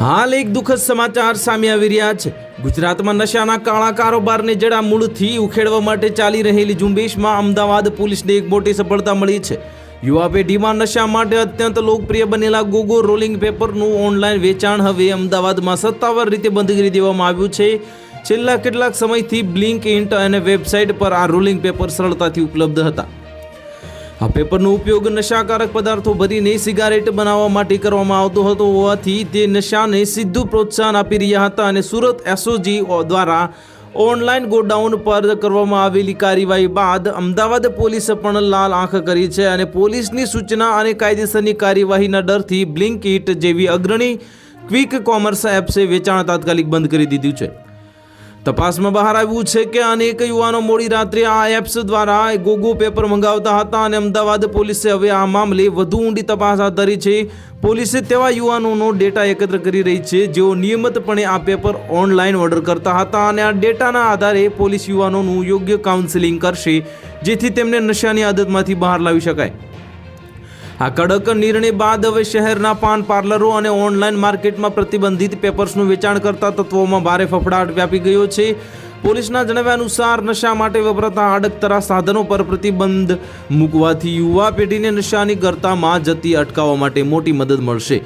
હાલ એક દુઃખદ સમાચાર સામે આવી રહ્યા છે. ગુજરાતમાં નશાના કાળા કારોબારને જડામૂળથી ઉખેડવા માટે ચાલી રહેલી ઝુંબેશમાં અમદાવાદ પોલીસને એક મોટી સફળતા મળી છે. યુવા પેઢીમાં નશા માટે અત્યંત લોકપ્રિય બનેલા ગોગો રોલિંગ પેપરનું ઓનલાઈન વેચાણ હવે અમદાવાદમાં સત્તાવાર રીતે બંધ કરી દેવામાં આવ્યું છે. છેલ્લા કેટલાક સમયથી બ્લિંક ઇન્ટ અને વેબસાઇટ પર આ રોલિંગ પેપર સરળતાથી ઉપલબ્ધ હતા. આ પેપરનો ઉપયોગ નશાકારક પદાર્થો ભરીને સિગારેટ બનાવવા માટે કરવામાં આવતો હતો હોવાથી તે નશાને સીધું પ્રોત્સાહન આપી રહ્યા હતા અને સુરત એસઓજી દ્વારા ઓનલાઈન ગોડાઉન પર કરવામાં આવેલી કાર્યવાહી બાદ અમદાવાદ પોલીસે પણ લાલ આંખ કરી છે અને પોલીસની સૂચના અને કાયદેસરની કાર્યવાહીના ડરથી બ્લિંકિટ જેવી અગ્રણી ક્વિક કોમર્સ એપ્સે વેચાણ તાત્કાલિક બંધ કરી દીધું છે. તપાસમાં બહાર આવ્યું છે કે અનેક યુવાનો મોડી રાત્રે આ એપ્સ દ્વારા ગોગો પેપર મંગાવતા હતા અને અમદાવાદ પોલીસે હવે આ મામલે વધુ ઊંડી તપાસ હાથ ધરી છે. પોલીસે તેવા યુવાનોનો ડેટા એકત્ર કરી રહી છે. જેઓ નિયમિતપણે આ પેપર ઓનલાઈન ઓર્ડર કરતા હતા અને આ ડેટાના આધારે પોલીસ યુવાનોનું યોગ્ય કાઉન્સેલિંગ કરશે, જેથી તેમને નશાની આદતમાંથી બહાર લાવી શકાય. આ કડક નિર્ણય બાદ હવે શહેરના પાન પાર્લરો અને ઓનલાઈન માર્કેટમાં પ્રતિબંધિત પેપર્સનું વેચાણ કરતા તત્વોમાં ભારે ફફડાટ વ્યાપી ગયો છે. પોલીસના જણાવ્યા અનુસાર નશા માટે વપરાતા આડકતરા સાધનો પર પ્રતિબંધ મૂકવાથી યુવા પેઢીને નશાની કરતામાં જતી અટકાવવા માટે મોટી મદદ મળશે.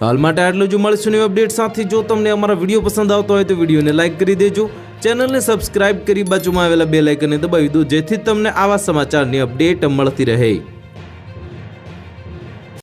હાલ માટે આટલું જ. મળશું નવી અપડેટ સાથે. જો તમને અમારા વીડિયો પસંદ આવતો હોય તો વિડીયોને લાઇક કરી દેજો. ચેનલને સબસ્ક્રાઇબ કરી બાજુમાં આવેલા બે લાઇકને દબાવી દો જેથી તમને આવા સમાચારની અપડેટ મળતી રહે.